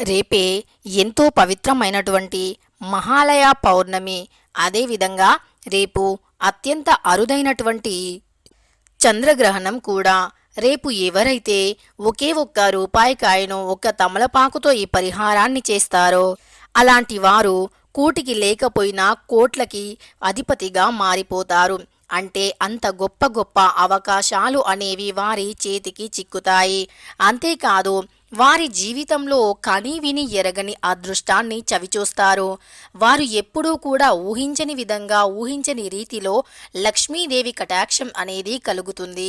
రేపే ఎంతో పవిత్రమైనటువంటి మహాలయ పౌర్ణమి. అదేవిధంగా రేపు అత్యంత అరుదైనటువంటి చంద్రగ్రహణం కూడా. రేపు ఎవరైతే ఒకే ఒక్క రూపాయి కాయను ఒక్క తమలపాకుతో ఈ పరిహారాన్ని చేస్తారో అలాంటి వారు కూటికి లేకపోయినా కోట్లకి అధిపతిగా మారిపోతారు. అంటే అంత గొప్ప గొప్ప అవకాశాలు అనేవి వారి చేతికి చిక్కుతాయి. అంతేకాదు వారి జీవితంలో కని విని ఎరగని అదృష్టాన్ని చవిచూస్తారు. వారు ఎప్పుడూ కూడా ఊహించని విధంగా ఊహించని రీతిలో లక్ష్మీదేవి కటాక్షం అనేది కలుగుతుంది.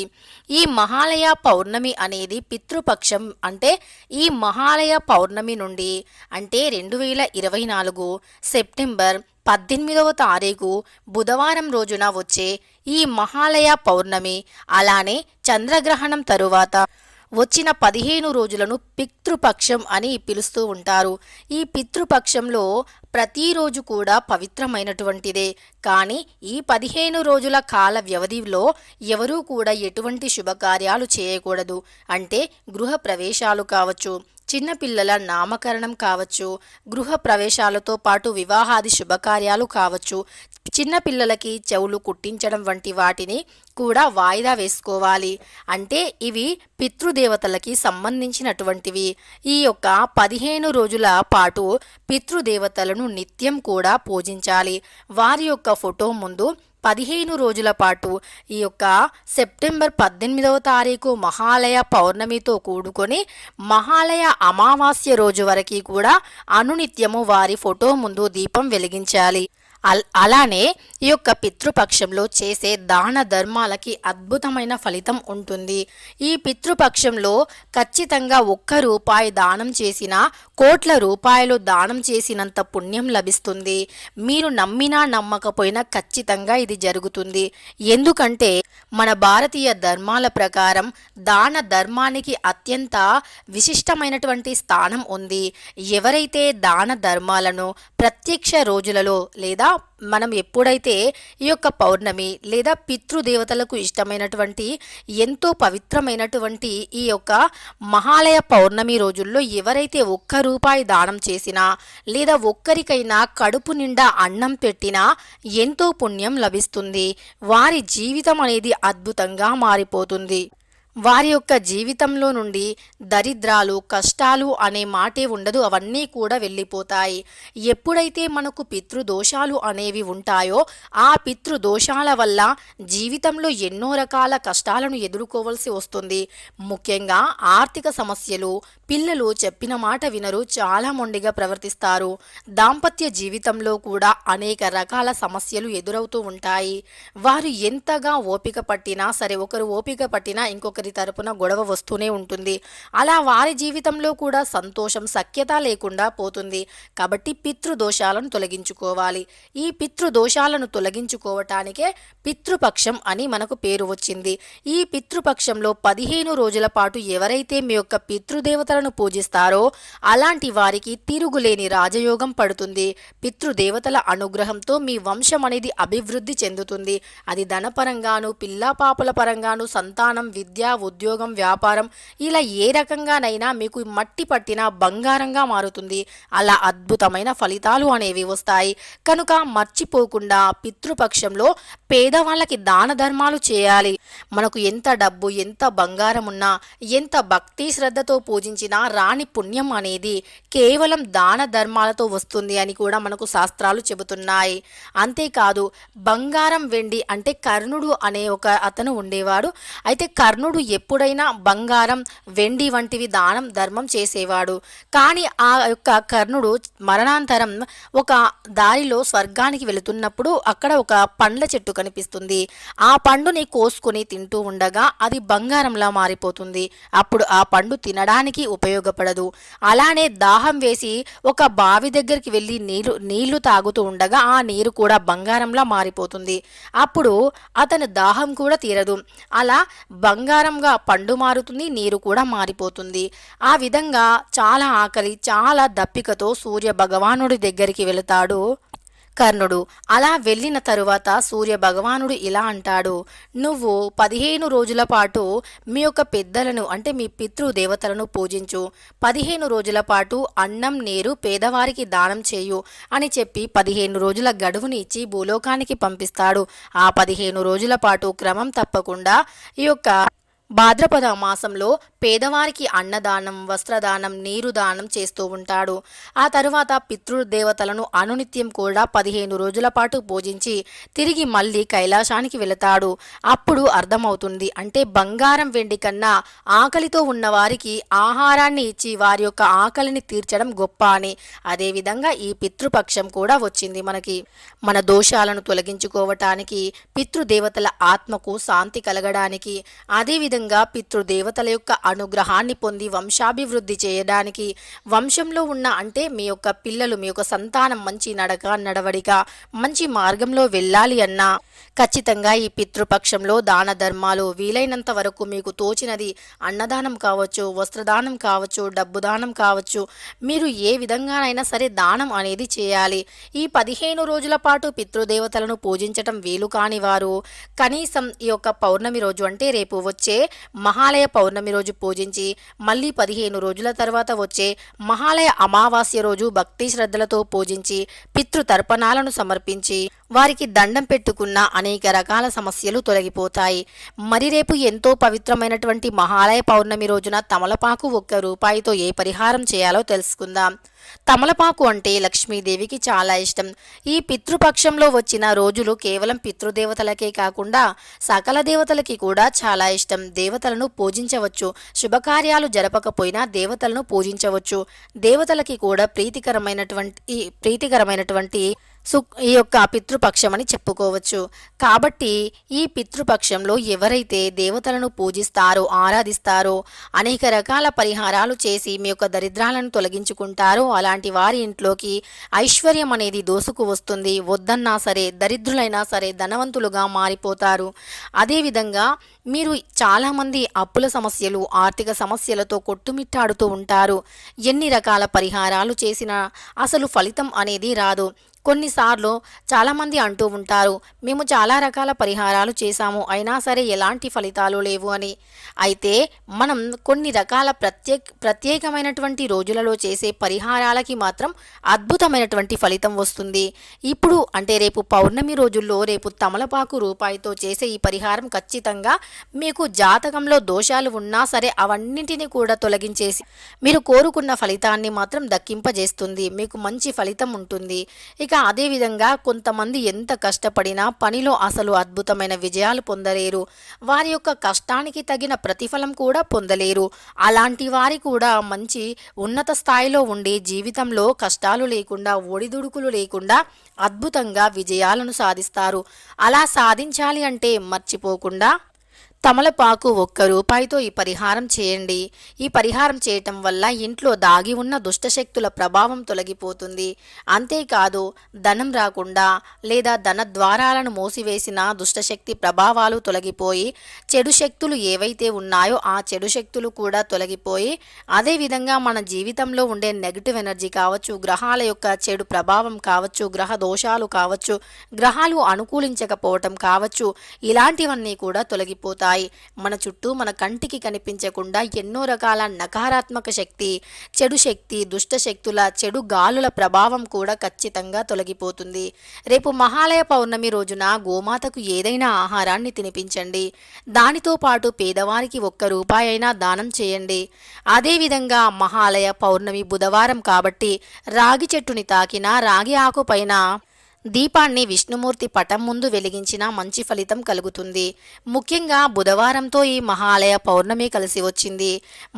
ఈ మహాలయ పౌర్ణమి అనేది పితృపక్షం అంటే ఈ మహాలయ పౌర్ణమి నుండి అంటే రెండు వేల ఇరవై నాలుగు సెప్టెంబర్ పద్దెనిమిదవ తారీఖు బుధవారం రోజున వచ్చే ఈ మహాలయ పౌర్ణమి అలానే చంద్రగ్రహణం తరువాత వచ్చిన పదిహేను రోజులను పితృపక్షం అని పిలుస్తూ ఉంటారు. ఈ పితృపక్షంలో ప్రతిరోజు కూడా పవిత్రమైనటువంటిదే. కానీ ఈ పదిహేను రోజుల కాల వ్యవధిలో ఎవరూ కూడా ఎటువంటి శుభకార్యాలు చేయకూడదు. అంటే గృహ ప్రవేశాలు కావచ్చు చిన్నపిల్లల నామకరణం కావచ్చు గృహ ప్రవేశాలతో పాటు వివాహాది శుభకార్యాలు కావచ్చు చిన్నపిల్లలకి చెవులు కుట్టించడం వంటి వాటిని కూడా వాయిదా వేసుకోవాలి. అంటే ఇవి పితృదేవతలకి సంబంధించినటువంటివి. ఈ యొక్క పదిహేను రోజుల పాటు పితృదేవతలను నిత్యం కూడా పూజించాలి. వారి యొక్క ఫోటో ముందు పదిహేను రోజుల పాటు ఈ యొక్క సెప్టెంబర్ పద్దెనిమిదవ తారీఖు మహాలయ పౌర్ణమితో కూడుకొని మహాలయ అమావాస్య రోజు వరకు కూడా అనునిత్యము వారి ఫోటో ముందు దీపం వెలిగించాలి. అలానే ఈ యొక్క పితృపక్షంలో చేసే దాన ధర్మాలకి అద్భుతమైన ఫలితం ఉంటుంది. ఈ పితృపక్షంలో ఖచ్చితంగా ఒక్క రూపాయి దానం చేసినా కోట్ల రూపాయలు దానం చేసినంత పుణ్యం లభిస్తుంది. మీరు నమ్మినా నమ్మకపోయినా ఖచ్చితంగా ఇది జరుగుతుంది. ఎందుకంటే మన భారతీయ ధర్మాల ప్రకారం దాన ధర్మానికి అత్యంత విశిష్టమైనటువంటి స్థానం ఉంది. ఎవరైతే దాన ధర్మాలను ప్రత్యక్ష రోజులలో లేదా మనం ఎప్పుడైతే ఈ యొక్క పౌర్ణమి లేదా పితృదేవతలకు ఇష్టమైనటువంటి ఎంతో పవిత్రమైనటువంటి ఈ యొక్క మహాలయ పౌర్ణమి రోజుల్లో ఎవరైతే ఒక్క రూపాయి దానం చేసినా లేదా ఒక్కరికైనా కడుపు నిండా అన్నం పెట్టినా ఎంతో పుణ్యం లభిస్తుంది. వారి జీవితం అనేది అద్భుతంగా మారిపోతుంది. వారి యొక్క జీవితంలో నుండి దరిద్రాలు కష్టాలు అనే మాటే ఉండదు అవన్నీ కూడా వెళ్ళిపోతాయి. ఎప్పుడైతే మనకు పితృదోషాలు అనేవి ఉంటాయో ఆ పితృదోషాల వల్ల జీవితంలో ఎన్నో రకాల కష్టాలను ఎదుర్కోవలసి వస్తుంది. ముఖ్యంగా ఆర్థిక సమస్యలు పిల్లలు చెప్పిన మాట వినరు చాలా మొండిగా ప్రవర్తిస్తారు. దాంపత్య జీవితంలో కూడా అనేక రకాల సమస్యలు ఎదురవుతూ ఉంటాయి. వారు ఎంతగా ఓపిక పట్టినా సరే ఒకరు ఓపిక పట్టినా ఇంకొకరి తరపున గొడవ వస్తూనే ఉంటుంది. అలా వారి జీవితంలో కూడా సంతోషం సఖ్యత లేకుండా పోతుంది. కాబట్టి పితృదోషాలను తొలగించుకోవాలి. ఈ పితృదోషాలను తొలగించుకోవటానికే పితృపక్షం అని మనకు పేరు వచ్చింది. ఈ పితృపక్షంలో పదిహేను రోజుల పాటు ఎవరైతే మీ యొక్క పితృదేవతలను పూజిస్తారో అలాంటి వారికి తిరుగులేని రాజయోగం పడుతుంది. పితృదేవతల అనుగ్రహంతో మీ వంశం అనేది అభివృద్ధి చెందుతుంది. అది ధనపరంగాను పిల్లా పాపల పరంగాను సంతానం విద్య ఉద్యోగం వ్యాపారం ఇలా ఏ రకంగానైనా మీకు మట్టి పట్టిన బంగారంగా మారుతుంది. అలా అద్భుతమైన ఫలితాలు అనేవి వస్తాయి. కనుక మర్చిపోకుండా పితృపక్షంలో పేదవాళ్ళకి దాన ధర్మాలు చేయాలి. మనకు ఎంత డబ్బు ఎంత బంగారం ఉన్నా ఎంత భక్తి శ్రద్ధతో పూజించినా రాని పుణ్యం అనేది కేవలం దాన ధర్మాలతో వస్తుంది అని కూడా మనకు శాస్త్రాలు చెబుతున్నాయి. అంతేకాదు బంగారం వెండి అంటే కర్ణుడు అనే ఒక అతను ఉండేవాడు. అయితే కర్ణుడు ఎప్పుడైనా బంగారం వెండి వంటివి దానం ధర్మం చేసేవాడు. కానీ ఆ యొక్క కర్ణుడు మరణాంతరం ఒక దారిలో స్వర్గానికి వెళుతున్నప్పుడు అక్కడ ఒక పండ్ల చెట్టు కనిపిస్తుంది. ఆ పండుని కోసుకొని తింటూ ఉండగా అది బంగారంలా మారిపోతుంది. అప్పుడు ఆ పండు తినడానికి ఉపయోగపడదు. అలానే దాహం వేసి ఒక బావి దగ్గరికి వెళ్ళి నీళ్ళు నీళ్ళు తాగుతూ ఉండగా ఆ నీరు కూడా బంగారంలా మారిపోతుంది. అప్పుడు అతని దాహం కూడా తీరదు. అలా బంగారం నిరంతరంగా పండు మారుతుంది నీరు కూడా మారిపోతుంది. ఆ విధంగా చాలా ఆకలి చాలా దప్పికతో సూర్య భగవానుడి దగ్గరికి వెళతాడు కర్ణుడు. అలా వెళ్ళిన తరువాత సూర్య భగవానుడు ఇలా అంటాడు నువ్వు పదిహేను రోజుల పాటు మీ యొక్క పెద్దలను అంటే మీ పితృదేవతలను పూజించు. పదిహేను రోజుల పాటు అన్నం నీరు పేదవారికి దానం చేయు అని చెప్పి పదిహేను రోజుల గడువుని ఇచ్చి భూలోకానికి పంపిస్తాడు. ఆ పదిహేను రోజుల పాటు క్రమం తప్పకుండా ఈ యొక్క భాద్రపద మాసంలో పేదవారికి అన్నదానం వస్త్రదానం నీరు దానం చేస్తూ ఉంటాడు. ఆ తరువాత పితృదేవతలను అనునిత్యం కూడా పదిహేను రోజుల పాటు పూజించి తిరిగి మళ్ళీ కైలాసానికి వెళతాడు. అప్పుడు అర్థమవుతుంది అంటే బంగారం వెండి కన్నా ఆకలితో ఉన్నవారికి ఆహారాన్ని ఇచ్చి వారి యొక్క ఆకలిని తీర్చడం గొప్ప అని. అదేవిధంగా ఈ పితృపక్షం కూడా వచ్చింది మనకి. మన దోషాలను తొలగించుకోవటానికి పితృదేవతల ఆత్మకు శాంతి కలగడానికి అదేవిధంగా పితృదేవతల యొక్క అనుగ్రహాన్ని పొంది వంశాభివృద్ధి చేయడానికి వంశంలో ఉన్న అంటే మీ యొక్క పిల్లలు మీ యొక్క సంతానం మంచి నడక నడవడిక మంచి మార్గంలో వెళ్ళాలి అన్నా ఖచ్చితంగా ఈ పితృపక్షంలో దాన ధర్మాలు వీలైనంత వరకు మీకు తోచినది అన్నదానం కావచ్చు వస్త్రదానం కావచ్చు డబ్బు దానం కావచ్చు. మీరు ఏ విధంగానైనా సరే దానం అనేది చేయాలి. ఈ పదిహేను రోజుల పాటు పితృదేవతలను పూజించటం వీలు కాని వారు కనీసం ఈ యొక్క పౌర్ణమి రోజు అంటే రేపు వచ్చే మహాలయ పౌర్ణమి రోజు పూజించి మళ్ళీ పదిహేను రోజుల తర్వాత వచ్చే మహాలయ అమావాస్య రోజు భక్తి శ్రద్ధలతో పూజించి పితృతర్పణాలను సమర్పించి వారికి దండం పెట్టుకున్న అనేక రకాల సమస్యలు తొలగిపోతాయి. మరి రేపు ఎంతో పవిత్రమైనటువంటి మహాలయ పౌర్ణమి రోజున తమలపాకు ఒక్క రూపాయితో ఏ పరిహారం చేయాలో తెలుసుకుందాం. తమలపాకు అంటే లక్ష్మీదేవికి చాలా ఇష్టం. ఈ పితృపక్షంలో వచ్చిన రోజులు కేవలం పితృదేవతలకే కాకుండా సకల దేవతలకి కూడా చాలా ఇష్టం. దేవతలను పూజించవచ్చు. శుభకార్యాలు జరపకపోయినా దేవతలను పూజించవచ్చు. దేవతలకి కూడా ప్రీతికరమైనటువంటి ప్రీతికరమైనటువంటి సు ఈ యొక్క పితృపక్షం అని చెప్పుకోవచ్చు. కాబట్టి ఈ పితృపక్షంలో ఎవరైతే దేవతలను పూజిస్తారో ఆరాధిస్తారో అనేక రకాల పరిహారాలు చేసి మీ యొక్క దరిద్రాలను తొలగించుకుంటారో అలాంటి వారి ఇంట్లోకి ఐశ్వర్యం అనేది దోసుకు వస్తుంది. వద్దన్నా సరే దరిద్రులైనా సరే ధనవంతులుగా మారిపోతారు. అదేవిధంగా మీరు చాలామంది అప్పుల సమస్యలు ఆర్థిక సమస్యలతో కొట్టుమిట్టాడుతూ ఉంటారు. ఎన్ని రకాల పరిహారాలు చేసినా అసలు ఫలితం అనేది రాదు. కొన్నిసార్లు చాలామంది అంటూ ఉంటారు మేము చాలా రకాల పరిహారాలు చేశాము అయినా సరే ఎలాంటి ఫలితాలు లేవు అని. అయితే మనం కొన్ని రకాల ప్రత్యేక ప్రత్యేకమైనటువంటి రోజులలో చేసే పరిహారాలకి మాత్రం అద్భుతమైనటువంటి ఫలితం వస్తుంది. ఇప్పుడు అంటే రేపు పౌర్ణమి రోజుల్లో రేపు తమలపాకు రూపాయితో చేసే ఈ పరిహారం ఖచ్చితంగా మీకు జాతకంలో దోషాలు ఉన్నా సరే అవన్నింటినీ కూడా తొలగించేసి మీరు కోరుకున్న ఫలితాన్ని మాత్రం దక్కింపజేస్తుంది. మీకు మంచి ఫలితం ఉంటుంది. ఇక అదేవిధంగా కొంతమంది ఎంత కష్టపడినా పనిలో అసలు అద్భుతమైన విజయాలు పొందలేరు. వారి యొక్క కష్టానికి తగిన ప్రతిఫలం కూడా పొందలేరు. అలాంటి వారి కూడా మంచి ఉన్నత స్థాయిలో ఉండి జీవితంలో కష్టాలు లేకుండా ఒడిదుడుకులు లేకుండా అద్భుతంగా విజయాలను సాధిస్తారు. అలా సాధించాలి అంటే మర్చిపోకుండా తమలపాకు ఒక్క రూపాయితో ఈ పరిహారం చేయండి. ఈ పరిహారం చేయటం వల్ల ఇంట్లో దాగి ఉన్న దుష్టశక్తుల ప్రభావం తొలగిపోతుంది. అంతేకాదు ధనం రాకుండా లేదా ధన ద్వారాలను మూసివేసిన దుష్టశక్తి ప్రభావాలు తొలగిపోయి చెడు శక్తులు ఏవైతే ఉన్నాయో ఆ చెడు శక్తులు కూడా తొలగిపోయి అదేవిధంగా మన జీవితంలో ఉండే నెగిటివ్ ఎనర్జీ కావచ్చు గ్రహాల యొక్క చెడు ప్రభావం కావచ్చు గ్రహ దోషాలు కావచ్చు గ్రహాలు అనుకూలించకపోవటం కావచ్చు ఇలాంటివన్నీ కూడా తొలగిపోతాయి. మన చుట్టూ మన కంటికి కనిపించకుండా ఎన్నో రకాల నకారాత్మక శక్తి చెడు శక్తి దుష్ట శక్తుల చెడు గాలుల ప్రభావం కూడా ఖచ్చితంగా తొలగిపోతుంది. రేపు మహాలయ పౌర్ణమి రోజున గోమాతకు ఏదైనా ఆహారాన్ని తినిపించండి. దానితో పాటు పేదవారికి ఒక్క రూపాయి అయినా దానం చేయండి. అదేవిధంగా మహాలయ పౌర్ణమి బుధవారం కాబట్టి రాగి చెట్టుని తాకినా రాగి ఆకు పైన దీపాన్ని విష్ణుమూర్తి పటం ముందు వెలిగించిన మంచి ఫలితం కలుగుతుంది. ముఖ్యంగా బుధవారంతో ఈ మహాలయ పౌర్ణమి కలిసి వచ్చింది.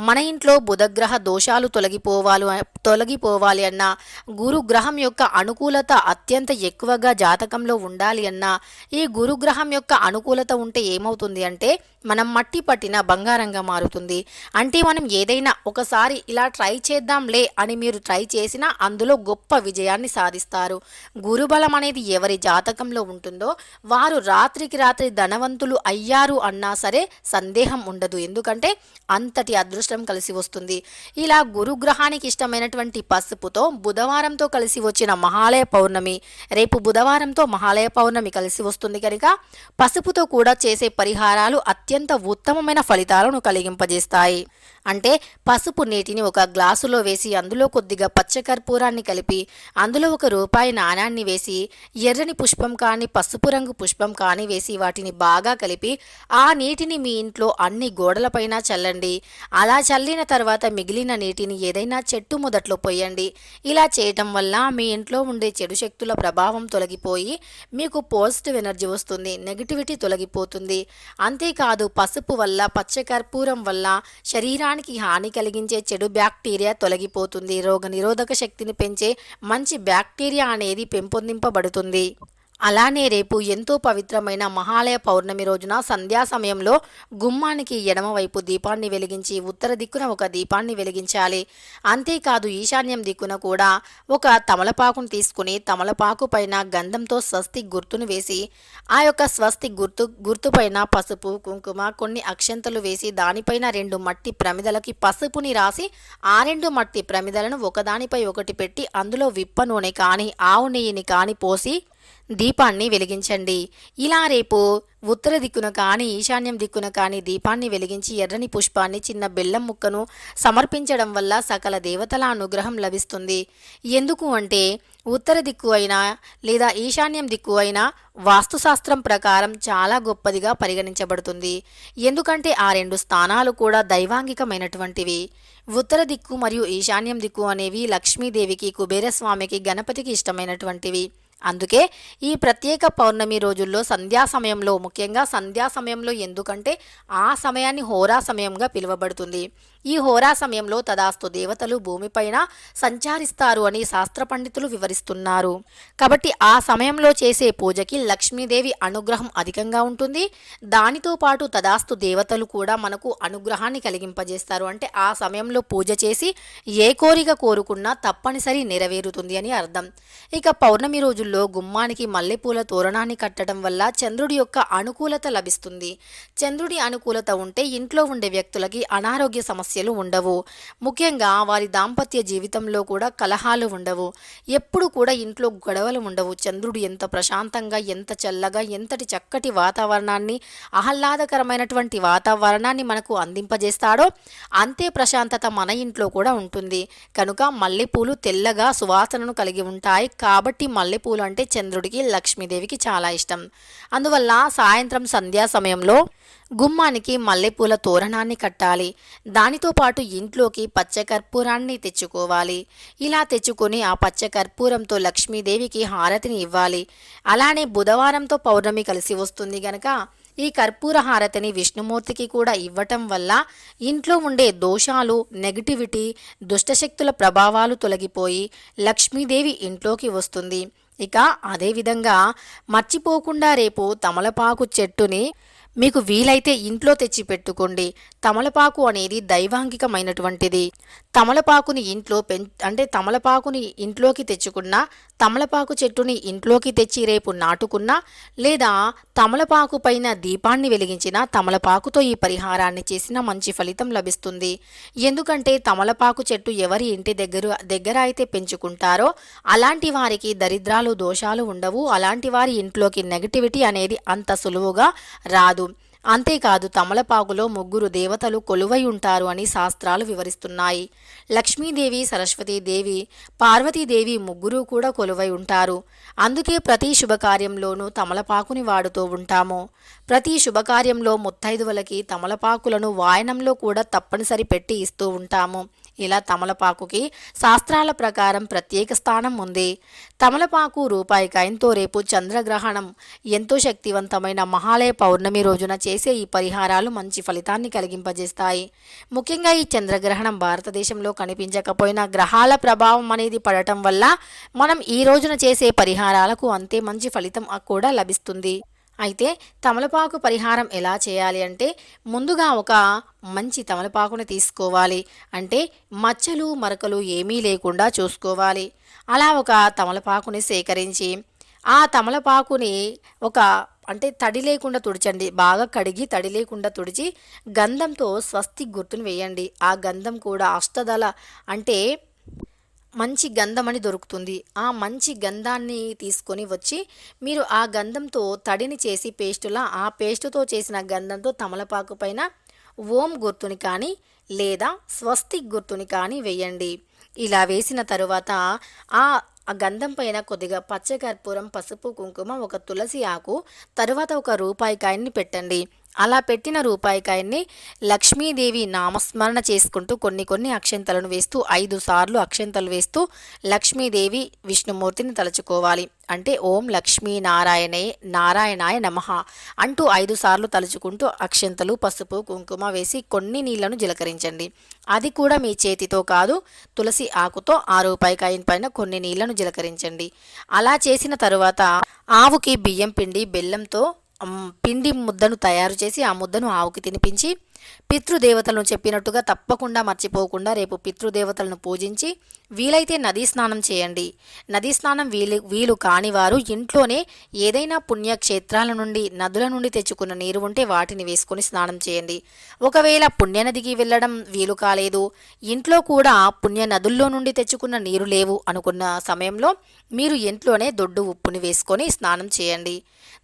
మన ఇంట్లో బుధగ్రహ దోషాలు తొలగిపోవాలి తొలగిపోవాలి అన్న గురుగ్రహం యొక్క అనుకూలత అత్యంత ఎక్కువగా జాతకంలో ఉండాలి అన్న ఈ గురుగ్రహం యొక్క అనుకూలత ఉంటే ఏమవుతుంది అంటే మనం మట్టి పట్టిన బంగారంగా మారుతుంది. అంటే మనం ఏదైనా ఒకసారి ఇలా ట్రై చేద్దాంలే అని మీరు ట్రై చేసినా అందులో గొప్ప విజయాన్ని సాధిస్తారు. గురుబలం అనేది ఎవరి జాతకంలో ఉంటుందో వారు రాత్రికి రాత్రి ధనవంతులు అయ్యారు అన్నా సరే సందేహం ఉండదు. ఎందుకంటే అంతటి అదృష్టం కలిసి వస్తుంది. ఇలా గురుగ్రహానికి ఇష్టమైనటువంటి పసుపుతో బుధవారంతో కలిసి వచ్చిన మహాలయ పౌర్ణమి రేపు బుధవారంతో మహాలయ పౌర్ణమి కలిసి వస్తుంది కనుక పసుపుతో కూడా చేసే పరిహారాలు అత్యంత ఉత్తమమైన ఫలితాలను కలిగింపజేస్తాయి. అంటే పసుపు నీటిని ఒక గ్లాసులో వేసి అందులో కొద్దిగా పచ్చకర్పూరాన్ని కలిపి అందులో ఒక రూపాయి నాణాన్ని వేసి ఎర్రని పుష్పం కానీ పసుపు రంగు పుష్పం కానీ వేసి వాటిని బాగా కలిపి ఆ నీటిని మీ ఇంట్లో అన్ని గోడలపైన చల్లండి. అలా చల్లిన తర్వాత మిగిలిన నీటిని ఏదైనా చెట్టు మొదట్లో పోయండి. ఇలా చేయటం వల్ల మీ ఇంట్లో ఉండే చెడు శక్తుల ప్రభావం తొలగిపోయి మీకు పాజిటివ్ ఎనర్జీ వస్తుంది నెగిటివిటీ తొలగిపోతుంది. అంతేకాదు పసుపు వల్ల పచ్చకర్పూరం వల్ల శరీరానికి హాని కలిగించే చెడు బ్యాక్టీరియా తొలగిపోతుంది. రోగ నిరోధక శక్తిని పెంచే మంచి బ్యాక్టీరియా అనేది పెంపొందింపబడుతుంది. అలానే రేపు ఎంతో పవిత్రమైన మహాలయ పౌర్ణమి రోజున సంధ్యా సమయంలో గుమ్మానికి ఎడమవైపు దీపాన్ని వెలిగించి ఉత్తర దిక్కున ఒక దీపాన్ని వెలిగించాలి. అంతేకాదు ఈశాన్యం దిక్కున కూడా ఒక తమలపాకును తీసుకుని తమలపాకు పైన గంధంతో స్వస్తి గుర్తును వేసి ఆ యొక్క స్వస్తి గుర్తు గుర్తుపైన పసుపు కుంకుమ కొన్ని అక్షంతలు వేసి దానిపైన రెండు మట్టి ప్రమిదలకి పసుపుని రాసి ఆ రెండు మట్టి ప్రమిదలను ఒకదానిపై ఒకటి పెట్టి అందులో విప్ప నూనె కానీ ఆవు నెయ్యిని కానీ పోసి దీపాన్ని వెలిగించండి. ఇలా రేపు ఉత్తర దిక్కున కానీ ఈశాన్యం దిక్కున కానీ దీపాన్ని వెలిగించి ఎర్రని పుష్పాన్ని చిన్న బెల్లం ముక్కను సమర్పించడం వల్ల సకల దేవతల అనుగ్రహం లభిస్తుంది. ఎందుకు అంటే ఉత్తర దిక్కు అయినా లేదా ఈశాన్యం దిక్కు అయినా వాస్తుశాస్త్రం ప్రకారం చాలా గొప్పదిగా పరిగణించబడుతుంది. ఎందుకంటే ఆ రెండు స్థానాలు కూడా దైవాంగికమైనటువంటివి. ఉత్తర దిక్కు మరియు ఈశాన్యం దిక్కు అనేవి లక్ష్మీదేవికి కుబేరస్వామికి గణపతికి ఇష్టమైనటువంటివి. అందుకే ఈ ప్రత్యేక పౌర్ణమి రోజుల్లో సంధ్యా సమయంలో ముఖ్యంగా సంధ్యా సమయంలో ఎందుకంటే ఆ సమయాన్ని హోరా సమయంగా పిలువబడుతుంది. ఈ హోరా సమయంలో తదాస్తు దేవతలు భూమిపైన సంచారిస్తారు అని శాస్త్ర పండితులు వివరిస్తున్నారు. కాబట్టి ఆ సమయంలో చేసే పూజకి లక్ష్మీదేవి అనుగ్రహం అధికంగా ఉంటుంది. దానితో పాటు తదాస్తు దేవతలు కూడా మనకు అనుగ్రహాన్ని కలిగింపజేస్తారు. అంటే ఆ సమయంలో పూజ చేసి ఏ కోరిక కోరుకున్నా తప్పనిసరి నెరవేరుతుంది అని అర్థం. ఇక పౌర్ణమి రోజుల్లో గుమ్మానికి మల్లెపూల తోరణాన్ని కట్టడం వల్ల చంద్రుడి యొక్క అనుకూలత లభిస్తుంది. చంద్రుడి అనుకూలత ఉంటే ఇంట్లో ఉండే వ్యక్తులకి అనారోగ్య సమస్యలు ఉండవు. ముఖ్యంగా వారి దాంపత్య జీవితంలో కూడా కలహాలు ఉండవు. ఎప్పుడు కూడా ఇంట్లో గొడవలు ఉండవు. చంద్రుడు ఎంత ప్రశాంతంగా ఎంత చల్లగా ఎంతటి చక్కటి వాతావరణాన్ని ఆహ్లాదకరమైనటువంటి వాతావరణాన్ని మనకు అందింపజేస్తాడో అంతే ప్రశాంతత మన ఇంట్లో కూడా ఉంటుంది. కనుక మల్లెపూలు తెల్లగా సువాసనను కలిగి ఉంటాయి. కాబట్టి మల్లెపూలు అంటే చంద్రుడికి లక్ష్మీదేవికి చాలా ఇష్టం. అందువల్ల సాయంత్రం సంధ్యా సమయంలో గుమ్మానికి మల్లెపూల తోరణాన్ని కట్టాలి. దానితో పాటు ఇంట్లోకి పచ్చకర్పూరాన్ని తెచ్చుకోవాలి. ఇలా తెచ్చుకొని ఆ పచ్చకర్పూరంతో లక్ష్మీదేవికి హారతిని ఇవ్వాలి. అలానే బుధవారంతో పౌర్ణమి కలిసి వస్తుంది గనక ఈ కర్పూర హారతిని విష్ణుమూర్తికి కూడా ఇవ్వటం వల్ల ఇంట్లో ఉండే దోషాలు నెగిటివిటీ దుష్టశక్తుల ప్రభావాలు తొలగిపోయి లక్ష్మీదేవి ఇంట్లోకి వస్తుంది. ఇక అదేవిధంగా మర్చిపోకుండా రేపు తమలపాకు చెట్టుని మీకు వీలైతే ఇంట్లో తెచ్చి పెట్టుకోండి. తమలపాకు అనేది దైవాంగికమైనటువంటిది. తమలపాకుని ఇంట్లో పెం అంటే తమలపాకుని ఇంట్లోకి తెచ్చుకున్న తమలపాకు చెట్టుని ఇంట్లోకి తెచ్చి రేపు నాటుకున్నా లేదా తమలపాకు పైన దీపాన్ని వెలిగించిన తమలపాకుతో ఈ పరిహారాన్ని చేసిన మంచి ఫలితం లభిస్తుంది. ఎందుకంటే తమలపాకు చెట్టు ఎవరి ఇంటి దగ్గర దగ్గర అయితే పెంచుకుంటారో అలాంటి వారికి దరిద్రాలు దోషాలు ఉండవు. అలాంటి వారి ఇంట్లోకి నెగటివిటీ అనేది అంత సులువుగా రాదు. అంతేకాదు తమలపాకులో ముగ్గురు దేవతలు కొలువై ఉంటారు అని శాస్త్రాలు వివరిస్తున్నాయి. లక్ష్మీదేవి సరస్వతీదేవి పార్వతీదేవి ముగ్గురు కూడా కొలువై ఉంటారు. అందుకే ప్రతి శుభకార్యంలోనూ తమలపాకుని వాడుతూ ఉంటాము. ప్రతి శుభకార్యంలో ముత్తైదువులకి తమలపాకులను వాయనంలో కూడా తప్పనిసరి పెట్టి ఇస్తూ ఉంటాము. ఇలా తమలపాకుకి శాస్త్రాల ప్రకారం ప్రత్యేక స్థానం ఉంది. తమలపాకు రూపాయి కాయంతో రేపు చంద్రగ్రహణం. ఎంతో శక్తివంతమైన మహాలయ పౌర్ణమి రోజున చేసే ఈ పరిహారాలు మంచి ఫలితాన్ని కలిగింపజేస్తాయి. ముఖ్యంగా ఈ చంద్రగ్రహణం భారతదేశంలో కనిపించకపోయినా గ్రహాల ప్రభావం అనేది పడటం వల్ల మనం ఈ రోజున చేసే పరిహారాలకు అంతే మంచి ఫలితం కూడా లభిస్తుంది. అయితే తమలపాకు పరిహారం ఎలా చేయాలి అంటే ముందుగా ఒక మంచి తమలపాకుని తీసుకోవాలి. అంటే మచ్చలు మరకలు ఏమీ లేకుండా చూసుకోవాలి. అలా ఒక తమలపాకుని సేకరించి ఆ తమలపాకుని ఒక అంటే తడి లేకుండా తుడిచండి. బాగా కడిగి తడి లేకుండా తుడిచి గంధంతో స్వస్తి గుర్తును వేయండి. ఆ గంధం కూడా అష్టదళ అంటే మంచి గంధం అని దొరుకుతుంది. ఆ మంచి గంధాన్ని తీసుకొని వచ్చి మీరు ఆ గంధంతో తడిని చేసి పేస్టులా ఆ పేస్టుతో చేసిన గంధంతో తమలపాకు పైన ఓం గుర్తుని కానీ లేదా స్వస్తిక్ గుర్తుని కానీ వేయండి. ఇలా వేసిన తరువాత ఆ ఆ గంధం పైన కొద్దిగా పచ్చకర్పూరం పసుపు కుంకుమ ఒక తులసి ఆకు తరువాత ఒక రూపాయి కాయని పెట్టండి. అలా పెట్టిన రూపాయికాయన్ని లక్ష్మీదేవి నామస్మరణ చేసుకుంటూ కొన్ని కొన్ని అక్షంతలను వేస్తూ ఐదు సార్లు అక్షంతలు వేస్తూ లక్ష్మీదేవి విష్ణుమూర్తిని తలుచుకోవాలి. అంటే ఓం లక్ష్మీ నారాయణే నారాయణాయ నమః అంటూ ఐదు సార్లు తలుచుకుంటూ అక్షంతలు పసుపు కుంకుమ వేసి కొన్ని నీళ్ళను జీలకరించండి. అది కూడా మీ చేతితో కాదు తులసి ఆకుతో ఆ రూపాయికాయన్ పైన కొన్ని నీళ్ళను జీలకరించండి. అలా చేసిన తరువాత ఆవుకి బియ్యం పిండి బెల్లంతో పిండి ముద్దను తయారు చేసి ఆ ముద్దను ఆవుకి తినిపించి పితృదేవతలను చెప్పినట్టుగా తప్పకుండా మర్చిపోకుండా రేపు పితృదేవతలను పూజించి వీలైతే నదీ స్నానం చేయండి. నదీ స్నానం వీలు వీలు కాని వారు ఇంట్లోనే ఏదైనా పుణ్యక్షేత్రాల నుండి నదుల నుండి తెచ్చుకున్న నీరు ఉంటే వాటిని వేసుకొని స్నానం చేయండి. ఒకవేళ పుణ్యనదికి వెళ్ళడం వీలు కాలేదు ఇంట్లో కూడా పుణ్య నదుల్లో నుండి తెచ్చుకున్న నీరు లేవు అనుకున్న సమయంలో మీరు ఇంట్లోనే దొడ్డు ఉప్పుని వేసుకొని స్నానం చేయండి.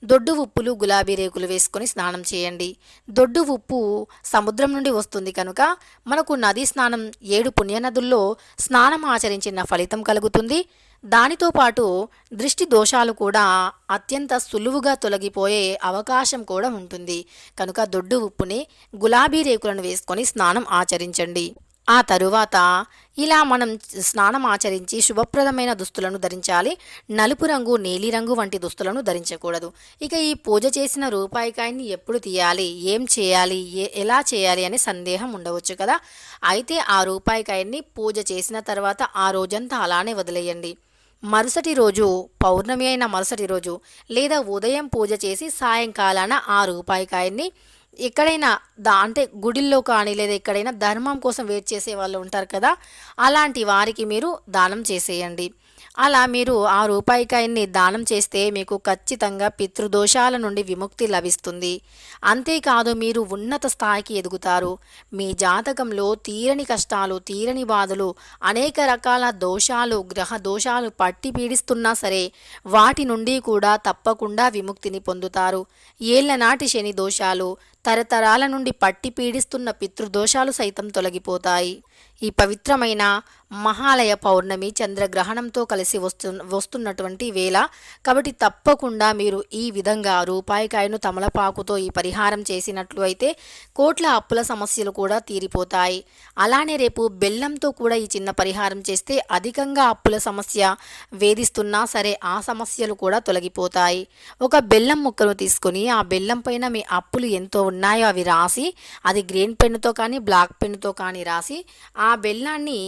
దొడ్డు ఉప్పులు గులాబీ రేకులు వేసుకొని స్నానం చేయండి. దొడ్డు ఉప్పు సముద్రం నుండి వస్తుంది కనుక మనకు నదీ స్నానం ఏడు పుణ్యనదుల్లో స్నానం ఆచరించిన ఫలితం కలుగుతుంది. దానితో పాటు దృష్టి దోషాలు కూడా అత్యంత సులువుగా తొలగిపోయే అవకాశం కూడా ఉంటుంది. కనుక దొడ్డు ఉప్పుని గులాబీ రేకులను వేసుకొని స్నానం ఆచరించండి. ఆ తరువాత ఇలా మనం స్నానం ఆచరించి శుభప్రదమైన దుస్తులను ధరించాలి. నలుపు రంగు నీలిరంగు వంటి దుస్తులను ధరించకూడదు. ఇక ఈ పూజ చేసిన రూపాయికాయని ఎప్పుడు తీయాలి? ఏం చేయాలి? ఏ ఎలా చేయాలి అనే సందేహం ఉండవచ్చు కదా? అయితే ఆ రూపాయికాయని పూజ చేసిన తర్వాత ఆ రోజంతా అలానే వదిలేయండి. మరుసటి రోజు పౌర్ణమి అయిన మరుసటి రోజు లేదా ఉదయం పూజ చేసి సాయంకాలాన ఆ రూపాయికాయన్ని ఎక్కడైనా దా అంటే గుడిల్లో కానీ లేదా ఎక్కడైనా ధర్మం కోసం వెయిట్ చేసే వాళ్ళు ఉంటారు కదా అలాంటి వారికి మీరు దానం చేసేయండి. అలా మీరు ఆ రూపాయికాయన్ని దానం చేస్తే మీకు ఖచ్చితంగా పితృదోషాల నుండి విముక్తి లభిస్తుంది. అంతేకాదు మీరు ఉన్నత స్థాయికి ఎదుగుతారు. మీ జాతకంలో తీరని కష్టాలు తీరని బాధలు అనేక రకాల దోషాలు గ్రహ దోషాలు పట్టి పీడిస్తున్నా సరే వాటి నుండి కూడా తప్పకుండా విముక్తిని పొందుతారు. ఏళ్ళనాటి శని దోషాలు తరతరాల నుండి పట్టి పీడిస్తున్న పితృదోషాలు సైతం తొలగిపోతాయి. ఈ పవిత్రమైన మహాలయ పౌర్ణమి చంద్రగ్రహణంతో కలిసి వస్తు వస్తున్నటువంటి వేళ కాబట్టి తప్పకుండా మీరు ఈ విధంగా రూపాయికాయను తమలపాకుతో ఈ పరిహారం చేసినట్లు అయితే కోట్ల అప్పుల సమస్యలు కూడా తీరిపోతాయి. అలానే రేపు బెల్లంతో కూడా ఈ చిన్న పరిహారం చేస్తే అధికంగా అప్పుల సమస్య వేధిస్తున్నా సరే ఆ సమస్యలు కూడా తొలగిపోతాయి. ఒక బెల్లం ముక్కను తీసుకొని ఆ బెల్లం పైన మీ అప్పులు ఎంతో ఉన్నాయో అవి రాసి అది గ్రీన్ పెన్నుతో కానీ బ్లాక్ పెన్నుతో కానీ రాసి ఆ బెల్లాన్ని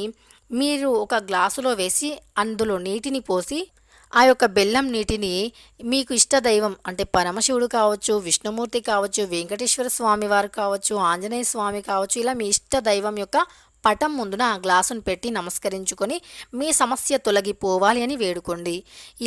మీరు ఒక గ్లాసులో వేసి అందులో నీటిని పోసి ఆ యొక్క బెల్లం నీటిని మీకు ఇష్ట దైవం అంటే పరమశివుడు కావచ్చు విష్ణుమూర్తి కావచ్చు వెంకటేశ్వర స్వామి వారు కావచ్చు ఆంజనేయ స్వామి కావచ్చు ఇలా మీ ఇష్ట దైవం యొక్క పటం ముందున ఆ గ్లాసును పెట్టి నమస్కరించుకొని మీ సమస్య తొలగిపోవాలి అని వేడుకోండి.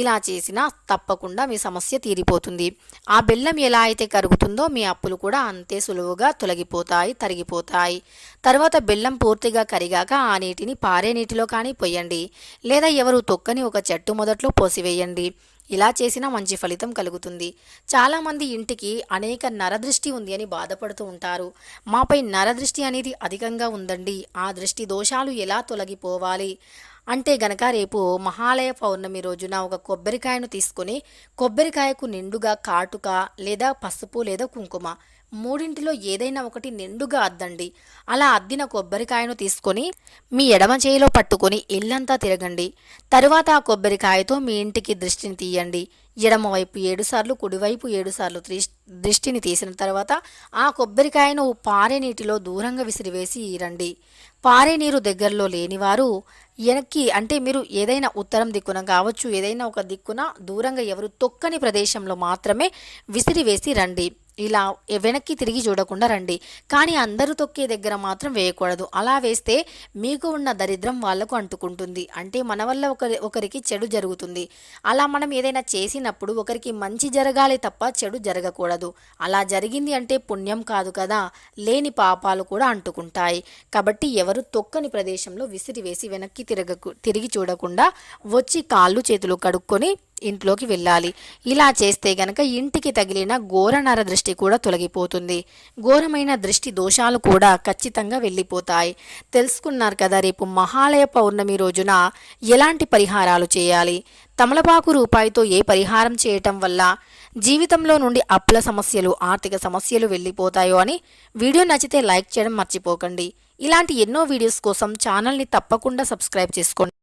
ఇలా చేసినా తప్పకుండా మీ సమస్య తీరిపోతుంది. ఆ బెల్లం ఎలా అయితే కరుగుతుందో మీ అప్పులు కూడా అంతే సులువుగా తొలగిపోతాయి తరిగిపోతాయి. తర్వాత బెల్లం పూర్తిగా కరిగాక ఆ నీటిని పారే నీటిలో కానీ పొయ్యండి లేదా ఎవరు తొక్కని ఒక చెట్టు మొదట్లో పోసివేయండి. ఇలా చేసినా మంచి ఫలితం కలుగుతుంది. చాలామంది ఇంటికి అనేక నరదృష్టి ఉంది అని బాధపడుతూ ఉంటారు. మాపై నరదృష్టి అనేది అధికంగా ఉందండి. ఆ దృష్టి దోషాలు ఎలా తొలగిపోవాలి? అంటే గనక రేపు మహాలయ పౌర్ణమి రోజున ఒక కొబ్బరికాయను తీసుకొని కొబ్బరికాయకు నిండుగా కాటుక లేదా పసుపు లేదా కుంకుమ మూడింటిలో ఏదైనా ఒకటి నిండుగా అద్దండి. అలా అద్దిన కొబ్బరికాయను తీసుకొని మీ ఎడమ చేయిలో పట్టుకొని ఇల్లంతా తిరగండి. తరువాత ఆ కొబ్బరికాయతో మీ ఇంటికి దృష్టిని తీయండి. ఎడమవైపు ఏడుసార్లు కుడివైపు ఏడుసార్లు దృష్టిని తీసిన తర్వాత ఆ కొబ్బరికాయను పారే నీటిలో దూరంగా విసిరివేసి రండి పారే నీరు దగ్గరలో లేనివారు వెనక్కి అంటే మీరు ఏదైనా ఉత్తరం దిక్కున కావచ్చు ఏదైనా ఒక దిక్కున దూరంగా ఎవరు తొక్కని ప్రదేశంలో మాత్రమే విసిరివేసి రండి. ఇలా వెనక్కి తిరిగి చూడకుండా రండి. కానీ అందరూ తొక్కే దగ్గర మాత్రం వేయకూడదు. అలా వేస్తే మీకు ఉన్న దరిద్రం వాళ్ళకు అంటుకుంటుంది. అంటే మన వల్ల ఒకరి ఒకరికి చెడు జరుగుతుంది. అలా మనం ఏదైనా చేసినప్పుడు ఒకరికి మంచి జరగాలి తప్ప చెడు జరగకూడదు. అలా జరిగింది అంటే పుణ్యం కాదు కదా. లేని పాపాలు కూడా అంటుకుంటాయి. కాబట్టి ఎవరు తొక్కని ప్రదేశంలో విసిరివేసి వెనక్కి తిరగకు తిరిగి చూడకుండా వచ్చి కాళ్ళు చేతులు కడుక్కొని ఇంట్లోకి వెళ్ళాలి. ఇలా చేస్తే గనక ఇంటికి తగిలిన ఘోర నర దృష్టి కూడా తొలగిపోతుంది. ఘోరమైన దృష్టి దోషాలు కూడా ఖచ్చితంగా వెళ్ళిపోతాయి. తెలుసుకున్నారు కదా రేపు మహాలయ పౌర్ణమి రోజున ఎలాంటి పరిహారాలు చేయాలి? తమలపాకు రూపాయితో ఏ పరిహారం చేయటం వల్ల జీవితంలో నుండి అప్పుల సమస్యలు ఆర్థిక సమస్యలు వెళ్ళిపోతాయో అని వీడియో నచ్చితే లైక్ చేయడం మర్చిపోకండి. ఇలాంటి ఎన్నో వీడియోస్ కోసం ఛానల్ని తప్పకుండా సబ్స్క్రైబ్ చేసుకోండి.